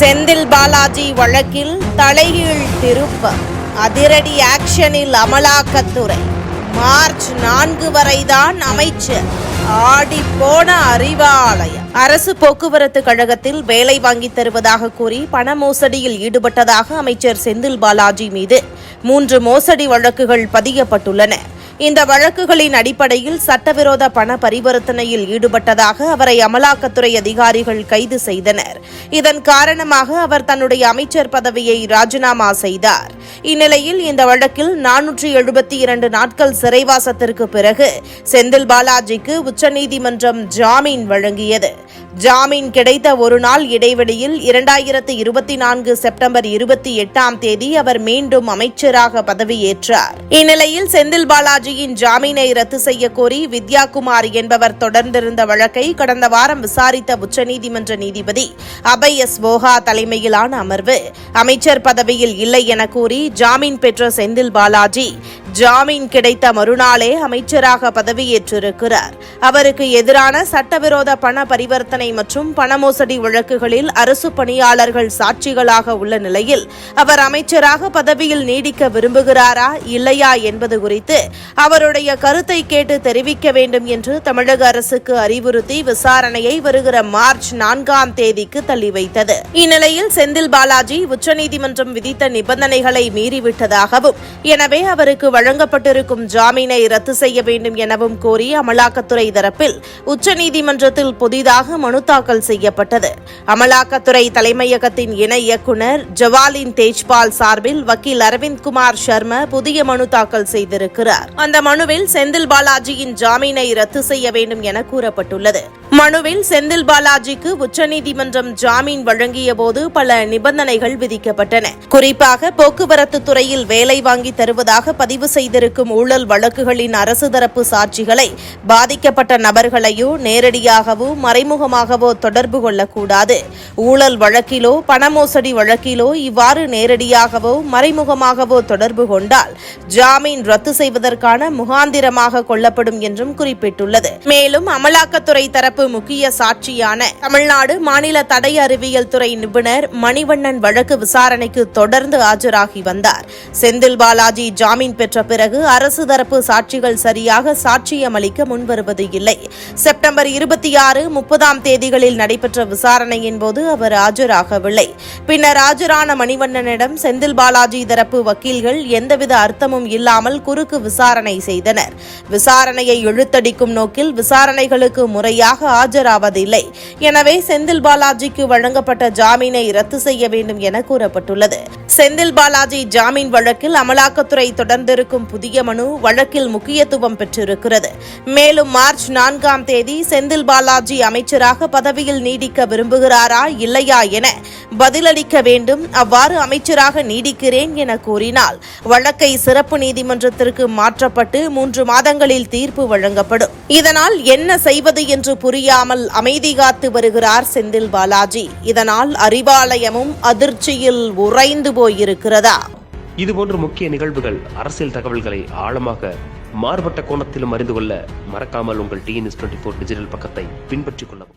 செந்தில் பாலாஜி வழக்கில் தலைகீழ் திருப்பம் அதிரடி ஆக்ஷனில் அமலாக்கத்துறை. மார்ச் நான்கு வரைதான் அமைச்சர். ஆடி போன அறிவாலயம். அரசு போக்குவரத்து கழகத்தில் வேலை வாங்கித் தருவதாக கூறி பண மோசடியில் ஈடுபட்டதாக அமைச்சர் செந்தில் பாலாஜி மீது மூன்று மோசடி வழக்குகள் பதியப்பட்டுள்ளன. இந்த வழக்குகளின் அடிப்படையில் சட்டவிரோத பண பரிவர்த்தனையில் ஈடுபட்டதாக அவரை அமலாக்கத்துறை அதிகாரிகள் கைது செய்தனர். இதன் காரணமாக அவர் தன்னுடைய அமைச்சர் பதவியை ராஜினாமா செய்தார். இந்நிலையில் இந்த வழக்கில் நானூற்றி எழுபத்தி இரண்டு நாட்கள் சிறைவாசத்திற்கு பிறகு செந்தில் பாலாஜிக்கு உச்சநீதிமன்றம் ஜாமீன் வழங்கியது. ஜாமீன் கிடைத்த ஒரு நாள் இடைவெளியில் இரண்டாயிரத்து இருபத்தி நான்கு செப்டம்பர் இருபத்தி எட்டாம் தேதி அவர் மீண்டும் அமைச்சராக பதவியேற்றார். இந்நிலையில் செந்தில் பாலாஜியின் ஜாமீனை ரத்து செய்ய கோரி வித்யாகுமார் என்பவர் தொடர்ந்திருந்த வழக்கை கடந்த வாரம் விசாரித்த உச்சநீதிமன்ற நீதிபதி அபய் எஸ் போஹா தலைமையிலான அமர்வு அமைச்சர் பதவியில் இல்லை என கூறி ஜாமீன் பெற்ற செந்தில் பாலாஜி ஜாமீன் கிடைத்த மறுநாளே அமைச்சராக பதவியேற்றிருக்கிறார். அவருக்கு எதிரான சட்டவிரோத பண பரிவர்த்தனை மற்றும் பண மோசடி வழக்குகளில் அரசு பணியாளர்கள் சாட்சிகளாக உள்ள நிலையில் அவர் அமைச்சராக பதவியில் நீடிக்க விரும்புகிறாரா இல்லையா என்பது குறித்து அவருடைய கருத்தை கேட்டு தெரிவிக்க வேண்டும் என்று தமிழக அரசுக்கு அறிவுறுத்தி விசாரணையை வருகிற மார்ச் நான்காம் தேதிக்கு தள்ளி வைத்தது. இந்நிலையில் செந்தில் பாலாஜி உச்சநீதிமன்றம் விதித்த நிபந்தனைகளை மீறிவிட்டதாகவும் எனவே அவருக்கு வழங்கப்பட்டிருக்கும் ஜாமீனை ரத்து செய்ய வேண்டும் எனவும் கோரி அமலாக்கத்துறை தரப்பில் உச்சநீதிமன்றத்தில் புதிதாக மனு தாக்கல் செய்யப்பட்டது. அமலாக்கத்துறை தலைமையகத்தின் இணை இயக்குநர் ஜவாலின் தேஜ்பால் சார்பில் வக்கீல் அரவிந்த் குமார் சர்மா புதிய மனு தாக்கல் செய்திருக்கிறார். அந்த மனுவில் செந்தில் பாலாஜியின் ஜாமீனை ரத்து செய்ய வேண்டும் என கூறப்பட்டுள்ளது. மனுவில் செந்தில் பாலாஜிக்கு உச்சநீதிமன்றம் ஜாமீன் வழங்கிய போது பல நிபந்தனைகள் விதிக்கப்பட்டன. குறிப்பாக போக்குவரத்து துறையில் வேலை வாங்கி தருவதாக பதிவு செய்திருக்கும் ஊழல் வழக்குகளின் அரசு தரப்பு சாட்சிகளை பாதிக்கப்பட்ட நபர்களையோ நேரடியாகவோ மறைமுகமாகவோ தொடர்பு கொள்ளக்கூடாது. ஊழல் வழக்கிலோ பணமோசடி வழக்கிலோ இவ்வாறு நேரடியாகவோ மறைமுகமாகவோ தொடர்பு கொண்டால் ஜாமீன் ரத்து செய்வதற்கான முகாந்திரமாக கொள்ளப்படும் என்றும் குறிப்பிட்டுள்ளது. மேலும் அமலாக்கத்துறை தரப்பு முக்கிய சாட்சியான தமிழ்நாடு மாநில தடை அறிவியல் துறை நிபுணர் மணிவண்ணன் வழக்கு விசாரணைக்கு தொடர்ந்து ஆஜராகி வந்தார். செந்தில் பாலாஜி ஜாமீன் பெற்ற பிறகு அரசு தரப்பு சாட்சிகள் சரியாக சாட்சியம் அளிக்க முன்வருவது இல்லை. செப்டம்பர் இருபத்தி ஆறு முப்பதாம் தேதிகளில் நடைபெற்ற விசாரணையின் போது அவர் ஆஜராகவில்லை. பின்னர் ஆஜரான மணிவண்ணனிடம் செந்தில் பாலாஜி தரப்பு வக்கீல்கள் எந்தவித அர்த்தமும் இல்லாமல் குறுக்கு விசாரணை செய்தனர். விசாரணையை இழுத்தடிக்கும் நோக்கில் விசாரணைகளுக்கு முறையாக ஆஜராவதில்லை. எனவே செந்தில் பாலாஜிக்கு வழங்கப்பட்ட ஜாமீனை ரத்து செய்ய வேண்டும் என கூறப்பட்டுள்ளது. செந்தில் பாலாஜி ஜாமீன் வழக்கில் அமலாக்கத்துறை தொடர்ந்திருக்கும் புதிய மனு வழக்கில் முக்கியத்துவம் பெற்றிருக்கிறது. மேலும் மார்ச் நான்காம் தேதி செந்தில் பாலாஜி அமைச்சராக பதவியில் நீடிக்க விரும்புகிறாரா இல்லையா என பதிலளிக்க வேண்டும். அவ்வாறு அமைச்சராக நீடிக்கிறேன் என கூறினால் வழக்கை சிறப்பு நீதிமன்றத்திற்கு மாற்றப்பட்டு மூன்று மாதங்களில் தீர்ப்பு வழங்கப்படும். இதனால் என்ன செய்வது என்று புரியாமல் அமைதி காத்து வருகிறார் செந்தில் பாலாஜி. இதனால் அறிவாலயமும் அதிர்ச்சியில் உறைந்து போயிருக்கிறதா? இதுபோன்ற முக்கிய நிகழ்வுகள் அரசியல் தகவல்களை ஆழமாக மாறுபட்ட கோணத்திலும் அறிந்து கொள்ள மறக்காமல் உங்கள் டிஎன்எஸ் டுவெண்ட்டி ஃபோர் டிஜிட்டல் பக்கத்தை பின்பற்றிக் கொள்ளவும்.